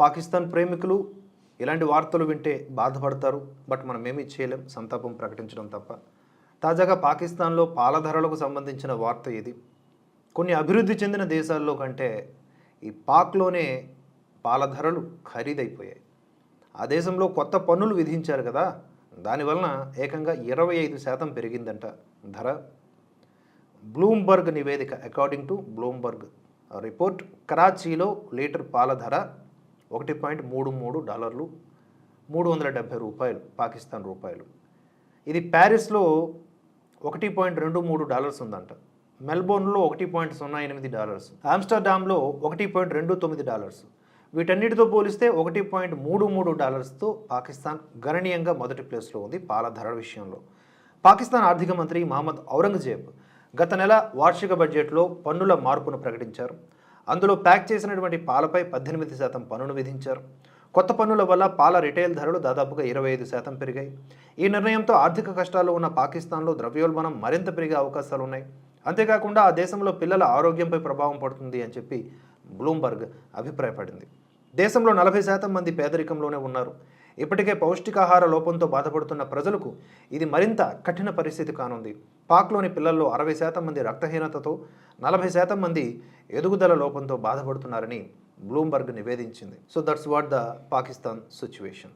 పాకిస్తాన్ ప్రేమికులు ఇలాంటి వార్తలు వింటే బాధపడతారు బట్ మనం ఏమీ చేయలేం సంతాపం ప్రకటించడం తప్ప. తాజాగా పాకిస్తాన్లో పాల ధరలకు సంబంధించిన వార్త ఇది. కొన్ని అభివృద్ధి చెందిన దేశాల్లో కంటే ఈ పాక్లోనే పాల ధరలు ఖరీదైపోయాయి. ఆ దేశంలో కొత్త పన్నులు విధించారు కదా దానివలన ఏకంగా ఇరవై ఐదు శాతం పెరిగిందంట ధర. బ్లూంబర్గ్ నివేదిక అకార్డింగ్ టు బ్లూంబర్గ్ రిపోర్ట్ కరాచీలో లీటర్ పాల ధర ఒకటి పాయింట్ మూడు మూడు డాలర్లు మూడు వందల డెబ్భై రూపాయలు పాకిస్తాన్ రూపాయలు. ఇది ప్యారిస్లో ఒకటి పాయింట్ రెండు మూడు డాలర్స్ ఉందంట. మెల్బోర్న్లో ఒకటి పాయింట్ సున్నా ఎనిమిది డాలర్స్. ఆమ్స్టర్డామ్లో ఒకటి పాయింట్ రెండు తొమ్మిది డాలర్స్. వీటన్నిటితో పోలిస్తే ఒకటి పాయింట్ మూడు మూడు డాలర్స్తో పాకిస్తాన్ గణనీయంగా మొదటి ప్లేస్లో ఉంది పాల ధరల విషయంలో. పాకిస్తాన్ ఆర్థిక మంత్రి మహమ్మద్ ఔరంగజేబ్ గత నెల వార్షిక బడ్జెట్లో పన్నుల మార్పును ప్రకటించారు. అందులో ప్యాక్ చేసినటువంటి పాలపై పద్దెనిమిది శాతం పన్నును విధించారు. కొత్త పన్నుల వల్ల పాల రిటైల్ ధరలు దాదాపుగా ఇరవై ఐదు శాతం పెరిగాయి. ఈ నిర్ణయంతో ఆర్థిక కష్టాలు ఉన్న పాకిస్తాన్లో ద్రవ్యోల్బణం మరింత పెరిగే అవకాశాలు ఉన్నాయి. అంతేకాకుండా ఆ దేశంలో పిల్లల ఆరోగ్యంపై ప్రభావం పడుతుంది అని చెప్పి బ్లూంబర్గ్ అభిప్రాయపడింది. దేశంలో నలభై శాతం మంది పేదరికంలోనే ఉన్నారు. ఇప్పటికే పౌష్టికాహార లోపంతో బాధపడుతున్న ప్రజలకు ఇది మరింత కఠిన పరిస్థితి కానుంది. పాక్లోని పిల్లల్లో అరవై శాతం మంది రక్తహీనతతో నలభై శాతం మంది ఎదుగుదల లోపంతో బాధపడుతున్నారని Bloomberg నివేదించింది. So that's what the Pakistan situation